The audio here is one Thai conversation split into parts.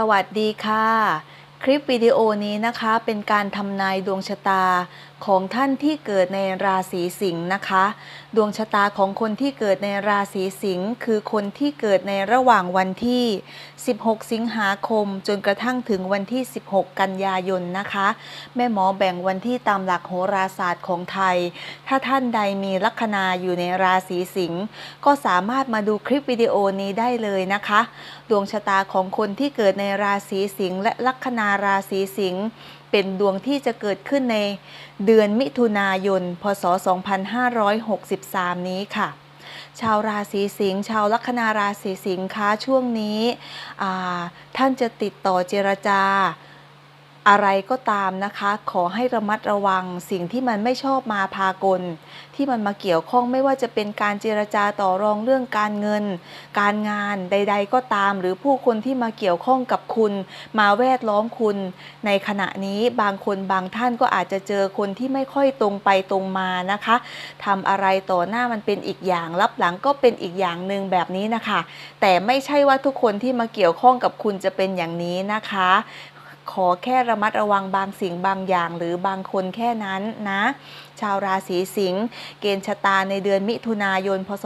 สวัสดีค่ะ คลิปวิดีโอนี้นะคะเป็นการทำนายดวงชะตาของท่านที่เกิดในราศีสิงห์นะคะ ดวงชะตาของคนที่เกิดในราศีสิงห์คือคนที่เกิดในระหว่างวันที่ 16 สิงหาคม จนกระทั่งถึงวันที่ 16 กันยายนนะคะ แม่หมอแบ่งวันที่ตามหลักโหราศาสตร์ของไทย ถ้าท่านใดมีลัคนาอยู่ในราศีสิงห์ก็สามารถมาดูคลิปวิดีโอนี้ได้เลยนะคะ ดวงชะตาของคนที่เกิดในราศีสิงห์และลัคนาราศีสิงห์เป็นดวงที่จะเกิดขึ้นในเดือนมิถุนายน พศ 2563 นี้ค่ะ ชาวราศีสิงห์ชาวลัคนาราศีสิงห์คะช่วงนี้ท่านจะติดต่อเจรจา อะไรก็ตามนะคะ ขอให้ระมัดระวังสิ่งที่มันไม่ชอบมาพากล ที่มันมาเกี่ยวข้องไม่ว่าจะเป็นการเจรจาต่อรองเรื่องการเงิน การงานใด ๆ ก็ตาม หรือผู้คนที่มาเกี่ยวข้องกับคุณ มาแวดล้อมคุณ ในขณะนี้บางคนบางท่านก็อาจจะเจอคนที่ไม่ค่อยตรงไปตรงมานะคะทำอะไรต่อหน้ามันเป็นอีกอย่างรับหลังก็เป็นอีกอย่างหนึ่งแบบนี้นะคะ แต่ไม่ใช่ว่าทุกคนที่มาเกี่ยวข้องกับคุณจะเป็นอย่างนี้นะคะ ขอแค่ระมัดระวังบางสิ่งบางอย่าง หรือบางคนแค่นั้นนะ ชาวราศีสิงห์เกณฑ์ชะตาในเดือนมิถุนายน พศ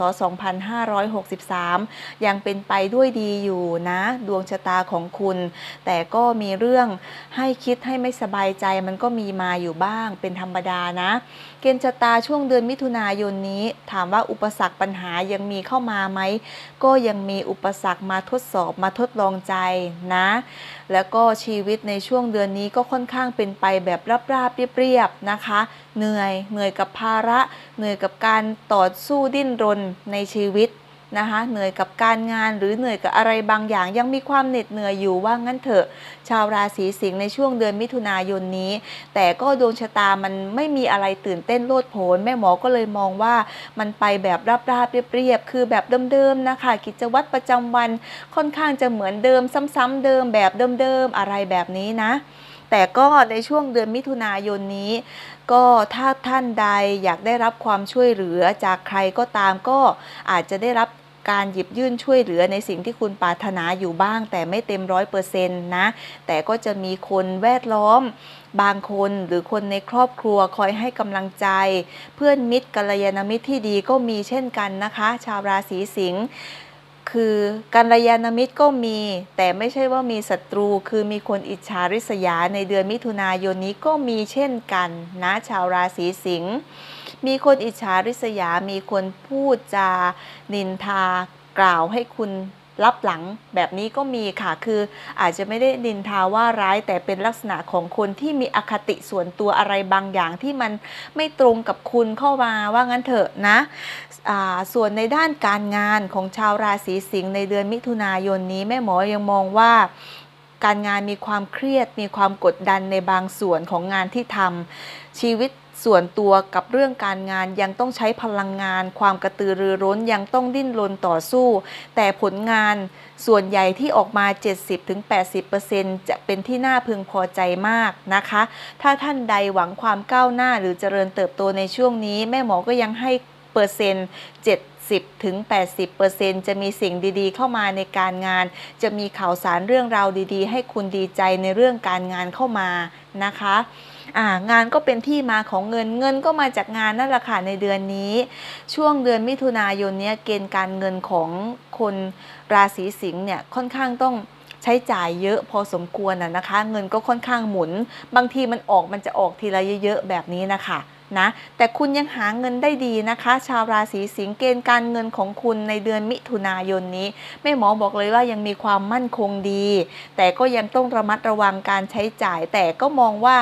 2563 ยังเป็นไปด้วยดีอยู่นะ ดวงชะตาของคุณ แต่ก็มีเรื่องให้คิดให้ไม่สบายใจมันก็มีมาอยู่บ้างเป็นธรรมดานะ เกณฑ์ชะตาช่วงเดือนมิถุนายนนี้ ถามว่าอุปสรรคปัญหายังมีเข้ามาไหม ก็ยังมีอุปสรรคมาทดสอบมาทดลองใจนะ แล้วก็ชีวิตในช่วงเดือนนี้ก็ค่อนข้างเป็นไปแบบราบๆเรียบๆนะคะ เหนื่อยเหนื่อยกับภาระ เหนื่อยกับการต่อสู้ดิ้นรนในชีวิต นะคะเหนื่อยกับการงานหรือเหนื่อยกับอะไรบางอย่าง ยังมีความเหน็ดเหนื่อยอยู่ว่างั้นเถอะ ชาวราศีสิงห์ในช่วงเดือนมิถุนายนนี้ แต่ก็ดวงชะตามันไม่มีอะไรตื่นเต้นโลดโผนแม่หมอก็เลยมองว่ามันไปแบบราบๆเรียบๆคือแบบเดิมๆนะคะ กิจวัตรประจำวันค่อนข้างจะเหมือนเดิม ซ้ำๆเดิมแบบเดิมๆอะไรแบบนี้นะแต่ก็ในช่วงเดือนมิถุนายนนี้ ก็ถ้าท่านใดอยากได้รับความช่วยเหลือจากใครก็ตามก็อาจจะได้รับ การหยิบยื่นช่วยเหลือในสิ่งที่คุณปรารถนาอยู่บ้าง แต่ไม่เต็มร้อยเปอร์เซ็นต์นะ แต่ก็จะมีคนแวดล้อม บางคนหรือคนในครอบครัวคอยให้กำลังใจ เพื่อนมิตรกัลยาณมิตรที่ดีก็มีเช่นกันนะคะ ชาวราศีสิงห์คือกัลยาณมิตรก็มี แต่ไม่ใช่ว่ามีศัตรู คือมีคนอิจฉาริษยาในเดือนมิถุนายนนี้ก็มีเช่นกันนะชาวราศีสิงห์ มีคนอิจฉาริษยา มีคนพูดจา นินทากล่าวให้คุณรับหลังแบบนี้ก็มีค่ะคืออาจจะไม่ได้นินทาว่าร้ายแต่เป็นลักษณะของคนที่มีอคติส่วนตัวอะไรบางอย่างที่มันไม่ตรงกับคุณเข้ามาว่างั้นเถอะนะส่วนในด้านการงานของชาวราศีสิงห์ในเดือนมิถุนายนนี้แม่หมอยังมองว่าการงานมีความเครียดมีความกดดันในบางส่วนของงานที่ทำชีวิต ส่วนตัวกับเรื่องการงานยังต้องใช้พลังงาน ความกระตือรือร้นยังต้องดิ้นรนต่อสู้ แต่ผลงานส่วนใหญ่ที่ออกมา 70-80%จะเป็นที่น่าพึงพอใจมากนะคะ ถ้าท่านใดหวังความก้าวหน้าหรือเจริญเติบโตในช่วงนี้ แม่หมอก็ยังให้เปอร์เซ็นต์ 70ถึง80%จะมีสิ่งดีๆ เข้ามาในการงาน จะมีข่าวสารเรื่องราวดีๆ ให้คุณดีใจในเรื่องการงานเข้ามานะคะงานก็เป็นที่มาของเงินเงินก็มาจากงานนั่นแหละค่ะในเดือนนี้ ช่วงเดือนมิถุนายนเนี้ยเกณฑ์การเงินของคนราศีสิงห์เนี่ยค่อนข้างต้องใช้จ่ายเยอะพอสมควรนะนะคะ เงินก็ค่อนข้างหมุน บางทีมันออกมันจะออกทีละเยอะๆแบบนี้นะคะ นะแต่คุณยังหาเงินได้ดีนะคะ ชาวราศีสิงห์เกณฑ์การเงินของคุณในเดือนมิถุนายนนี้แม่หมอบอกเลยว่ายังมีความมั่นคงดี แต่ก็ยังต้องระมัดระวังการใช้จ่าย แต่ก็มองว่า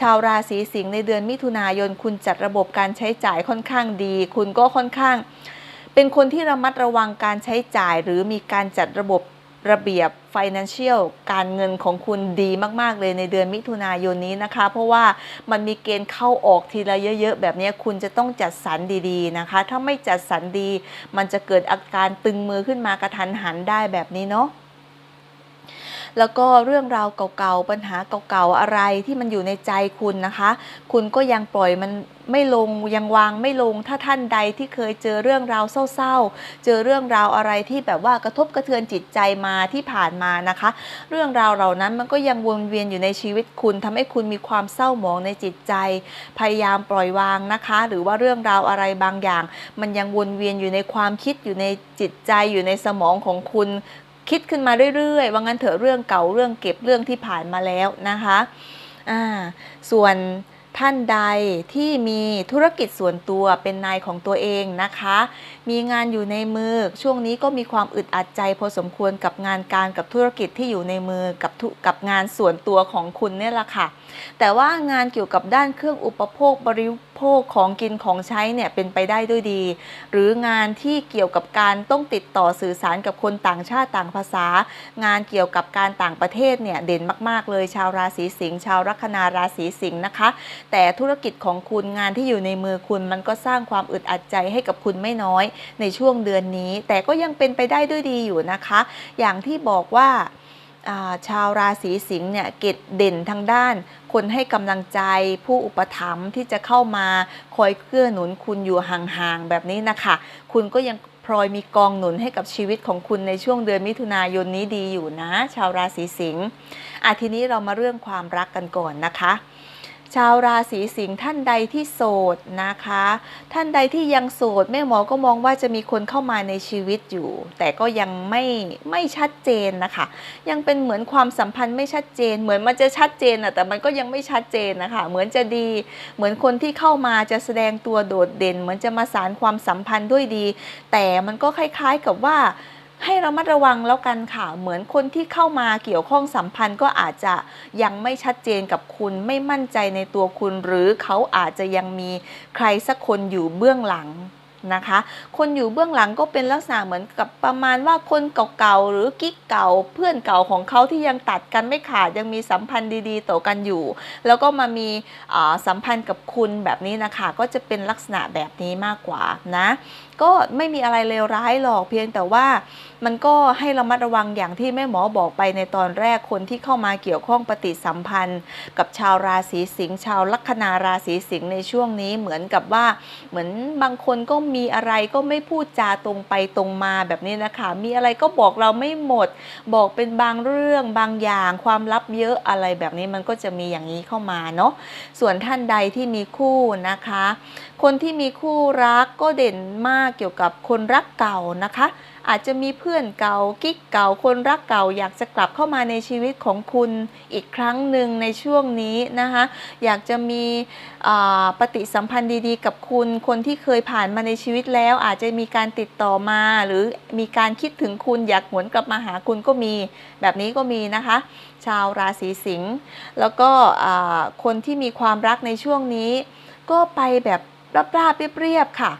ชาวราศีสิงห์ในเดือนมิถุนายน คุณจัดระบบการใช้จ่ายค่อนข้างดี คุณก็ค่อนข้าง เป็นคนที่ระมัดระวังการใช้จ่ายหรือมีการจัดระบบ ระเบียบ financial การเงินของคุณดีมาก ๆ เลยในเดือนมิถุนายนนี้นะคะ เพราะว่ามันมีเกณฑ์เข้าออกทีละเยอะ ๆ แบบนี้คุณจะต้องจัดสรรดี ๆ นะคะ ถ้าไม่จัดสรรดี มันจะเกิดอาการตึงมือขึ้นมากระทันหันได้แบบนี้เนาะแล้วก็เรื่องราวเก่าๆ ปัญหาเก่าๆ อะไรที่มันอยู่ในใจคุณนะคะ คุณก็ยังปล่อยมัน ไม่ลงยังวางไม่ลง ถ้าท่านใดที่เคยเจอเรื่องราวเศร้าๆ เจอเรื่องราวอะไรที่แบบว่ากระทบกระเทือนจิตใจมาที่ผ่านมานะคะ เรื่องราวเหล่านั้นมันก็ยังวนเวียนอยู่ในชีวิตคุณทำให้คุณมีความเศร้าหมองในจิตใจ พยายามปล่อยวางนะคะ หรือว่าเรื่องราวอะไรบางอย่าง มันยังวนเวียนอยู่ในความคิดอยู่ในจิตใจอยู่ในสมองของคุณคิดขึ้นมาเรื่อยๆ ว่างั้นเถอะเรื่องเก่าเรื่องเก็บเรื่องที่ผ่านมาแล้วนะคะ อ่า ส่วน ท่านใดที่มีธุรกิจส่วนตัวเป็นนายของตัวเองนะคะ มีงานอยู่ในมือ ช่วงนี้ก็มีความอึดอัดใจพอสมควรกับงานการกับธุรกิจที่อยู่ในมือกับกับงานส่วนตัวของคุณเนี่ยแหละค่ะ แต่ว่างานเกี่ยวกับด้านเครื่องอุปโภคบริโภคของกินของใช้เนี่ยเป็นไปได้ด้วยดี หรืองานที่เกี่ยวกับการต้องติดต่อสื่อสารกับคนต่างชาติต่างภาษา งานเกี่ยวกับการต่างประเทศเนี่ยเด่นมาก ๆ เลยชาวราศีสิงห์ชาวลัคนาราศีสิงห์นะคะแต่ธุรกิจของคุณงานที่อยู่ในมือคุณมันก็สร้างความอึดอัดใจให้กับคุณไม่น้อยในช่วงเดือนนี้ แต่ก็ยังเป็นไปได้ด้วยดีอยู่นะคะ อย่างที่บอกว่าาชาวราศีสิงห์เนี่ยเกตเด่นทางด้าน คนให้กำลังใจผู้อุปถัมภ์ที่จะเข้ามาคอยเกื้อหนุนคุณอยู่ห่างๆแบบนี้นะคะ คุณก็ยังพลอยมีกองหนุนให้กับชีวิตของคุณในช่วงเดือนมิถุนายนนี้ดีอยู่นะ ชาวราศีสิงห์อะทีนี้เรามาเรื่องความรักกันก่อนนะคะ ชาวราศีสิงห์ท่านใดที่โสดนะคะ ท่านใดที่ยังโสดแม่หมอก็มองว่าจะมีคนเข้ามาในชีวิตอยู่ แต่ก็ยังไม่ไม่ชัดเจนนะคะ ยังเป็นเหมือนความสัมพันธ์ไม่ชัดเจน เหมือนมันจะชัดเจนอะแต่มันก็ยังไม่ชัดเจนนะคะ เหมือนจะดี เหมือนคนที่เข้ามาจะแสดงตัวโดดเด่น เหมือนจะมาสารความสัมพันธ์ด้วยดี แต่มันก็คล้ายๆกับว่า ให้ระมัดระวังแล้วกันค่ะ เหมือนคนที่เข้ามาเกี่ยวข้องสัมพันธ์ก็อาจจะยังไม่ชัดเจนกับคุณไม่มั่นใจในตัวคุณ หรือเขาอาจจะยังมีใครสักคนอยู่เบื้องหลัง นะคะ คนอยู่เบื้องหลังก็เป็นลักษณะเหมือนกับประมาณว่าคนเก่าๆหรือกิ๊กเก่าเพื่อนเก่าของเขาที่ยังตัดกันไม่ขาดยังมีสัมพันธ์ดีๆต่อกันอยู่ แล้วก็มามีสัมพันธ์กับคุณแบบนี้นะคะก็จะเป็นลักษณะแบบนี้มากกว่านะก็ไม่มีอะไรเลวร้ายหรอกเพียงแต่ว่ามันก็ให้เรามัดระวังอย่างที่แม่หมอบอกไปในตอนแรกคนที่เข้ามาเกี่ยวข้องปฏิสัมพันธ์ กับชาวราศีสิงห์ชาวลัคนาราศีสิงห์ในช่วงนี้เหมือนกับว่าเหมือนบางคนก็มมีอะไรก็ไม่พูดจาตรงไปตรงมาแบบนี้นะคะ มีอะไรก็บอกเราไม่หมด บอกเป็นบางเรื่องบางอย่างความลับเยอะอะไรแบบนี้มันก็จะมีอย่างนี้เข้ามาเนาะส่วนท่านใดที่มีคู่นะคะ คนที่มีคู่รักก็เด่นมากเกี่ยวกับคนรักเก่านะคะ อาจจะมีเพื่อนเก่ากิ๊กเก่าคนรักเก่า อยากจะกลับเข้ามาในชีวิตของคุณอีกครั้งหนึ่งในช่วงนี้นะคะอยากจะมีปฏิสัมพันธ์ดีๆ กับคุณ คนที่เคยผ่านมาในชีวิตแล้ว อาจจะมีการติดต่อมา หรือมีการคิดถึงคุณอยากหวนกลับมาหาคุณก็มี แบบนี้ก็มีนะคะ ชาวราศีสิงห์แล้วก็คนที่มีความรักในช่วงนี้ ก็ไปแบบราบๆเรียบๆค่ะ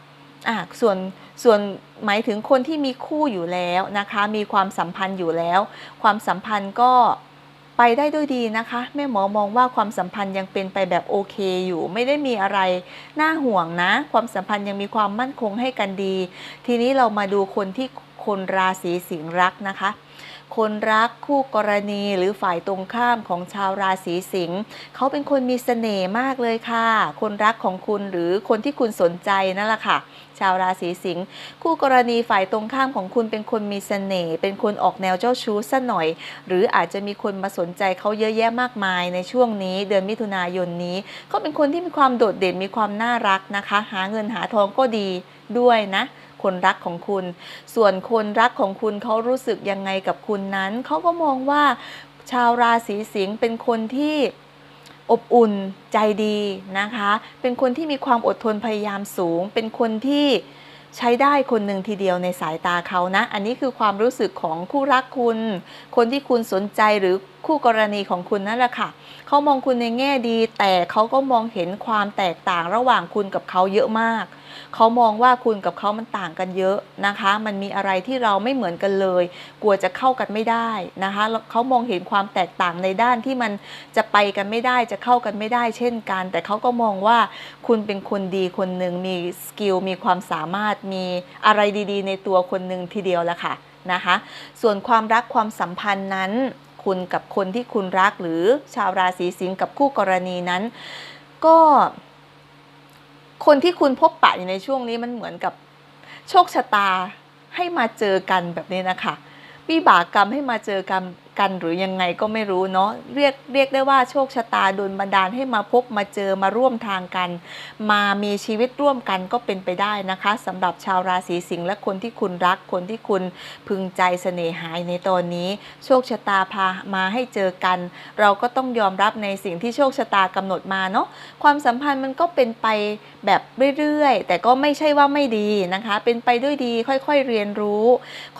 อะส่วนส่วนหมายถึงคนที่มีคู่อยู่แล้วนะคะ มีความสัมพันธ์อยู่แล้ว ความสัมพันธ์ก็ไปได้ด้วยดีนะคะแม่หมอมองว่าความสัมพันธ์ยังเป็นไปแบบโอเคอยู่ ไม่ได้มีอะไรน่าห่วงนะ ความสัมพันธ์ยังมีความมั่นคงให้กันดี ทีนี้เรามาดูคนที่คนราศีสิงห์รักนะคะ คนรักคู่กรณีหรือฝ่ายตรงข้ามของชาวราศีสิงห์เขาเป็นคนมีเสน่ห์มากเลยค่ะ คนรักของคุณหรือคนที่คุณสนใจนั่นแหละค่ะ ชาวราศีสิงห์คู่กรณีฝ่ายตรงข้ามของคุณเป็นคนมีเสน่ห์เป็นคนออกแนวเจ้าชู้ซะหน่อย หรืออาจจะมีคนมาสนใจเขาเยอะแยะมากมายในช่วงนี้ เดือนมิถุนายนนี้เขาเป็นคนที่มีความโดดเด่นมีความน่ารักนะคะ หาเงินหาทองก็ดีด้วยนะคนรักของคุณ ส่วนคนรักของคุณเขารู้สึกยังไงกับคุณนั้น เขาก็มองว่าชาวราศีสิงห์เป็นคนที่ อบอุ่นใจดีนะคะ เป็นคนที่มีความอดทนพยายามสูง เป็นคนที่ใช้ได้คนหนึ่งทีเดียวในสายตาเขานะ อันนี้คือความรู้สึกของคู่รักคุณ คนที่คุณสนใจหรือคู่กรณีของคุณนั่นแหละค่ะ เขามองคุณในแง่ดี แต่เขาก็มองเห็นความแตกต่างระหว่างคุณกับเขาเยอะมาก เขามองว่าคุณกับเขามันต่างกันเยอะนะคะ มันมีอะไรที่เราไม่เหมือนกันเลย กลัวจะเข้ากันไม่ได้นะคะแล้วเขามองเห็นความแตกต่างในด้านที่มันจะไปกันไม่ได้จะเข้ากันไม่ได้ เช่นกัน แต่เขาก็มองว่าคุณเป็นคนดีคนหนึ่งมีสกิลมีความสามารถมีอะไรดีๆ ในตัวคนหนึ่งทีเดียวละค่ะนะคะ ส่วนความรักความสัมพันธ์นั้น คุณกับคนที่คุณรักหรือชาวราศีสิงห์กับคู่กรณีนั้น ก็ คนที่คุณพบปะอยู่ในช่วงนี้มันเหมือนกับโชคชะตาให้มาเจอกันแบบนี้นะคะวิบากกรรมให้มาเจอกัน กันหรือยังไงก็ไม่รู้เนาะเรียกเรียกได้ว่าโชคชะตาโดนบันดาลให้มาพบมาเจอมาร่วมทางกัน มามีชีวิตร่วมกันก็เป็นไปได้นะคะสำหรับชาวราศีสิงห์และคนที่คุณรักคนที่คุณพึงใจเสน่หายในตอนนี้ โชคชะตาพามาให้เจอกัน เราก็ต้องยอมรับในสิ่งที่โชคชะตากำหนดมาเนาะความสัมพันธ์มันก็เป็นไปแบบเรื่อยๆ แต่ก็ไม่ใช่ว่าไม่ดีนะคะ เป็นไปด้วยดีค่อยๆเรียนรู้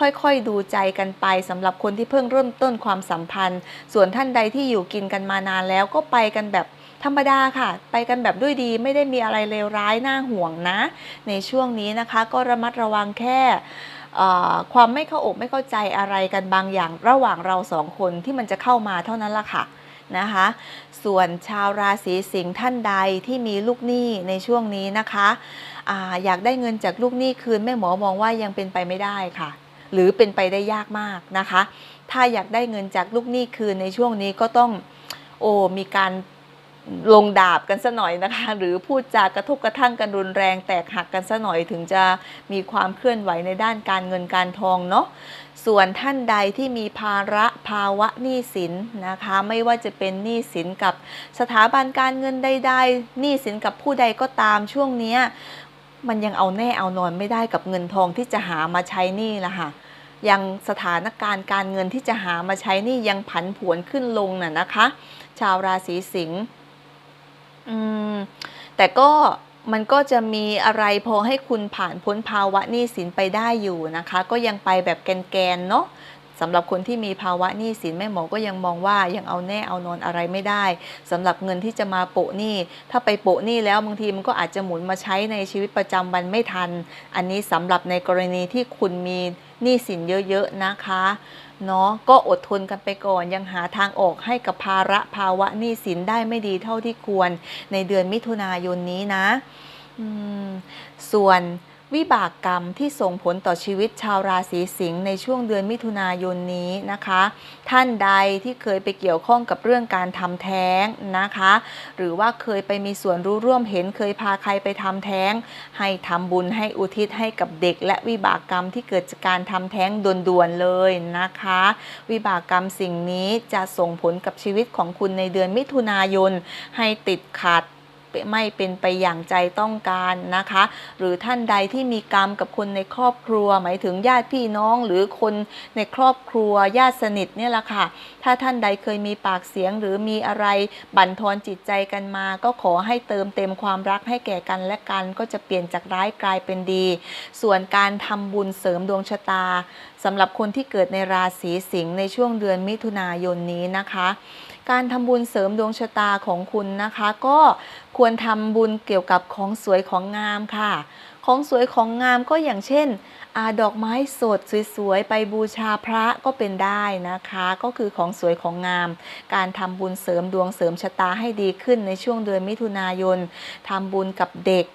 ค่อยๆดูใจกันไปสำหรับคนที่เพิ่งเริ่มต้นความสัมพันธ์ ส่วนท่านใดที่อยู่กินกันมานานแล้วก็ไปกันแบบธรรมดาค่ะ ไปกันแบบด้วยดีไม่ได้มีอะไรเลวร้ายน่าห่วงนะ ในช่วงนี้นะคะก็ระมัดระวังแค่ความไม่เข้าอกไม่เข้าใจอะไรกันบางอย่างระหว่างเราสองคนที่มันจะเข้ามาเท่านั้นละค่ะนะคะ ส่วนชาวราศีสิงห์ท่านใดที่มีลูกหนี้ในช่วงนี้นะคะออยากได้เงินจากลูกหนี้คืนแม่หมอมองว่ายังเป็นไปไม่ได้ค่ะ หรือเป็นไปได้ยากมากนะคะ ถ้าอยากได้เงินจากลูกหนี้คืนในช่วงนี้ก็ต้องโอ้มีการลงดาบกันซะหน่อยนะคะ หรือพูดจากระทบกระทั่งกันรุนแรงแตกหักกันซะหน่อยถึงจะมีความเคลื่อนไหวในด้านการเงินการทองเนาะส่วนท่านใดที่มีภาระภาวะหนี้สินนะคะ ไม่ว่าจะเป็นหนี้สินกับสถาบันการเงินใดๆหนี้สินกับผู้ใดก็ตามช่วงเนี้ยมันยังเอาแน่เอานอนไม่ได้กับเงินทองที่จะหามาใช้หนี้ละค่ะ ยังสถานการณ์การเงินที่จะหามาใช้นี่ยังผันผวนขึ้นลงน่ะนะคะ ชาวราศีสิงห์อืมแต่ก็มันก็จะมีอะไรพอให้คุณผ่านพ้นภาวะหนี้สินไปได้อยู่นะคะ ก็ยังไปแบบแกนๆเนาะ สำหรับคนที่มีภาวะหนี้สินแม่หมอก็ยังมองว่ายังเอาแน่เอานอนอะไรไม่ได้สำหรับเงินที่จะมาโปะหนี้ ถ้าไปโปะหนี้แล้วบางทีมันก็อาจจะหมุนมาใช้ในชีวิตประจำวันไม่ทัน อันนี้สำหรับในกรณีที่คุณมีหนี้สินเยอะๆนะคะเนาะก็อดทนกันไปก่อนยังหาทางออกให้กับภาระภาวะหนี้สินได้ไม่ดีเท่าที่ควร ในเดือนมิถุนายนนี้นะส่วน วิบากกรรมที่ส่งผลต่อชีวิตชาวราศีสิงห์ในช่วงเดือนมิถุนายนนี้นะคะ ท่านใดที่เคยไปเกี่ยวข้องกับเรื่องการทำแท้งนะคะ หรือว่าเคยไปมีส่วนรู้ร่วมเห็นเคยพาใครไปทำแท้ง ให้ทำบุญให้อุทิศให้กับเด็ก และวิบากกรรมที่เกิดจากการทำแท้งด่วนๆเลยนะคะ วิบากกรรมสิ่งนี้จะส่งผลกับชีวิตของคุณในเดือนมิถุนายนให้ติดขัด ไม่เป็นไปอย่างใจต้องการนะคะ หรือท่านใดที่มีกรรมกับคนในครอบครัว หมายถึงญาติพี่น้องหรือคนในครอบครัวญาติสนิทเนี่ยแหละค่ะ ถ้าท่านใดเคยมีปากเสียงหรือมีอะไรบั่นทอนจิตใจกันมา ก็ขอให้เติมเต็มความรักให้แก่กันและกันก็จะเปลี่ยนจากร้ายกลายเป็นดี ส่วนการทำบุญเสริมดวงชะตาสำหรับคนที่เกิดในราศีสิงห์ในช่วงเดือนมิถุนายนนี้นะคะ การทำบุญเสริมดวงชะตาของคุณนะคะ ก็ควรทำบุญเกี่ยวกับของสวยของงามค่ะ ของสวยของงามก็อย่างเช่นอาดอกไม้สดสวยๆ ไปบูชาพระก็เป็นได้นะคะ ก็คือของสวยของงาม การทำบุญเสริมดวงเสริมชะตาให้ดีขึ้นในช่วงเดือนมิถุนายนทำบุญกับเด็ก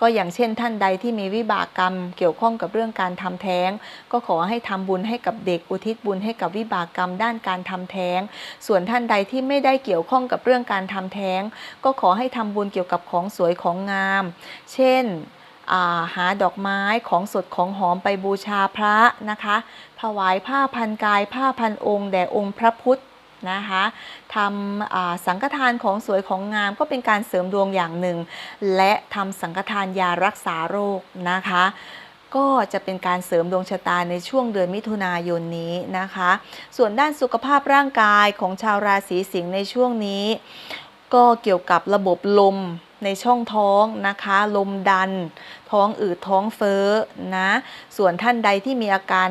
ก็อย่างเช่นท่านใดที่มีวิบากกรรมเกี่ยวข้องกับเรื่องการทำแท้ง ก็ขอให้ทำบุญให้กับเด็กอุทิศบุญให้กับวิบากกรรมด้านการทำแท้ง ส่วนท่านใดที่ไม่ได้เกี่ยวข้องกับเรื่องการทำแท้ง ก็ขอให้ทำบุญเกี่ยวกับของสวยของงาม เช่นาหาดอกไม้ของสดของหอมไปบูชาพระนะคะ ถวายผ้าพันกายผ้าพันองค์แด่องค์พระพุทธ นะคะทำสังฆทานของสวยของงามก็เป็นการเสริมดวงอย่างหนึ่ง และทำสังฆทานยารักษาโรคนะคะก็จะเป็นการเสริมดวงชะตาในช่วงเดือนมิถุนายนนี้นะคะ ส่วนด้านสุขภาพร่างกายของชาวราศีสิงห์ในช่วงนี้ ก็เกี่ยวกับระบบลมในช่องท้องนะคะ ลมดัน ท้องอืดท้องเฟ้อนะ ส่วนท่านใดที่มีอาการ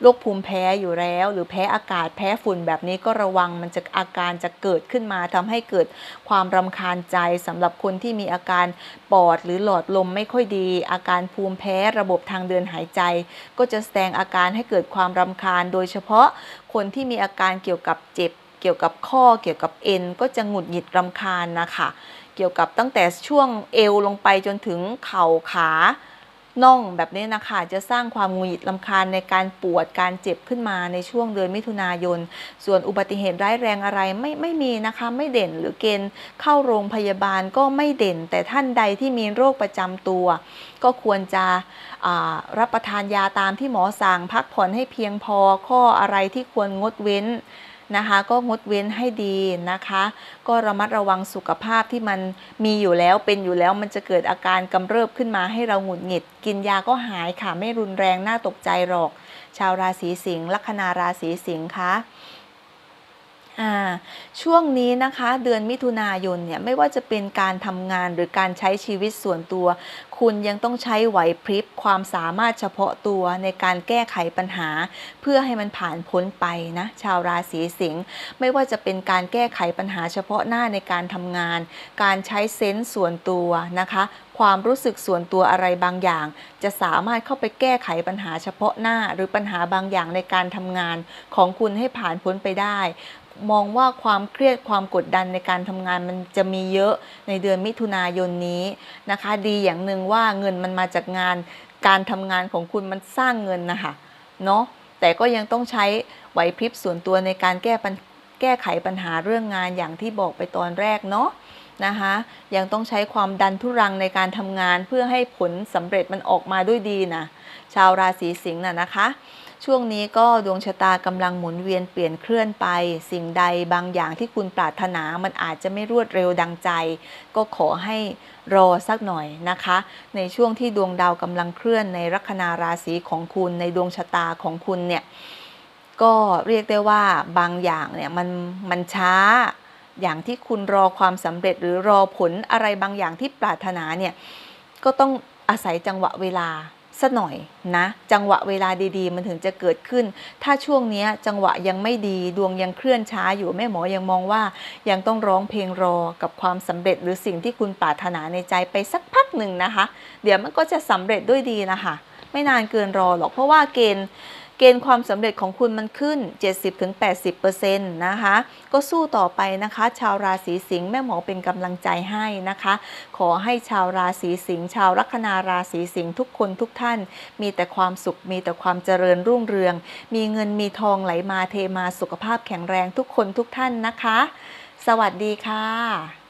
โรคภูมิแพ้อยู่แล้ว หรือแพ้อากาศแพ้ฝุ่นแบบนี้ก็ระวังมันจะอาการจะเกิดขึ้นมาทำให้เกิดความรำคาญใจสำหรับคนที่มีอาการปอดหรือหลอดลมไม่ค่อยดี อาการภูมิแพ้ระบบทางเดินหายใจ ก็จะแสดงอาการให้เกิดความรำคาญ โดยเฉพาะคนที่มีอาการเกี่ยวกับเจ็บ เกี่ยวกับข้อเกี่ยวกับเอ็นก็จะหงุดหงิดรำคาญนะคะเกี่ยวกับตั้งแต่ช่วงเอวลงไปจนถึงเข่าขา น่องแบบนี้นะคะจะสร้างความหงุดหงิดลำคาญในการปวดการเจ็บขึ้นมาในช่วงเดือนมิถุนายน ส่วนอุบัติเหตุร้ายแรงอะไรไม่ไม่มีนะคะไม่เด่นหรือเกณฑ์เข้าโรงพยาบาลก็ไม่เด่น แต่ท่านใดที่มีโรคประจำตัว ก็ควรจะรับประทานยาตามที่หมอสั่งพักผ่อนให้เพียงพอข้ออะไรที่ควรงดเว้น นะคะ ก็งดเว้นให้ดีนะคะ ก็ระมัดระวังสุขภาพที่มันมีอยู่แล้วเป็นอยู่แล้วมันจะเกิดอาการกำเริบขึ้นมาให้เราหงุดหงิด กินยาก็หายค่ะไม่รุนแรงน่าตกใจหรอก ชาวราศีสิงห์ลัคนาราศีสิงห์คะอ่า ช่วงนี้นะคะเดือนมิถุนายนเนี่ยไม่ว่าจะเป็นการทำงานหรือการใช้ชีวิตส่วนตัว คุณยังต้องใช้ไหวพริบความสามารถเฉพาะตัวในการแก้ไขปัญหา เพื่อให้มันผ่านพ้นไปนะชาวราศีสิงห์ไม่ว่าจะเป็นการแก้ไขปัญหาเฉพาะหน้าในการทำงาน การใช้เซนส์ส่วนตัวนะคะความรู้สึกส่วนตัวอะไรบางอย่าง จะสามารถเข้าไปแก้ไขปัญหาเฉพาะหน้า หรือปัญหาบางอย่างในการทำงานของคุณให้ผ่านพ้นไปได้ มองว่าความเครียดความกดดันในการทำงานมันจะมีเยอะในเดือนมิถุนายนนี้นะคะ ดีอย่างหนึ่งว่าเงินมันมาจากงานการทำงานของคุณมันสร้างเงินนะคะเนาะแต่ก็ยังต้องใช้ไหวพริบส่วนตัวในการแก้ปัญแก้ไขปัญหาเรื่องงานอย่างที่บอกไปตอนแรกเนาะนะคะยังต้องใช้ความดันทุรังในการทำงานเพื่อให้ผลสำเร็จมันออกมาด้วยดีนะชาวราศีสิงห์น่ะนะคะ ช่วงนี้ก็ดวงชะตากำลังหมุนเวียนเปลี่ยนเคลื่อนไป สิ่งใดบางอย่างที่คุณปรารถนามันอาจจะไม่รวดเร็วดังใจ ก็ขอให้รอสักหน่อยนะคะ ในช่วงที่ดวงดาวกำลังเคลื่อนในลัคนาราศีของคุณในดวงชะตาของคุณเนี่ยก็เรียกได้ว่าบางอย่างเนี่ยมันมันช้าอย่างที่คุณรอความสำเร็จหรือรอผลอะไรบางอย่างที่ปรารถนาเนี่ยก็ต้องอาศัยจังหวะเวลา สักหน่อยนะ จังหวะเวลาดีๆ มันถึงจะเกิดขึ้น ถ้าช่วงนี้จังหวะยังไม่ดีดวงยังเคลื่อนช้าอยู่แม่หมอยังมองว่า ยังต้องร้องเพลงรอกับความสำเร็จหรือสิ่งที่คุณปรารถนาในใจไปสักพักหนึ่งนะคะ เดี๋ยวมันก็จะสำเร็จด้วยดีนะคะ ไม่นานเกินรอหรอกเพราะว่าเกณฑ์ เกณฑ์ความสำเร็จของคุณมันขึ้น 70-80%นะคะ ก็สู้ต่อไปนะคะ ชาวราศีสิงห์แม่หมอเป็นกำลังใจให้นะคะ ขอให้ชาวราศีสิงห์ชาวลัคนาราศีสิงห์ทุกคนทุกท่าน มีแต่ความสุขมีแต่ความเจริญรุ่งเรือง มีเงินมีทองไหลมาเทมาสุขภาพแข็งแรงทุกคนทุกท่านนะคะ สวัสดีค่ะ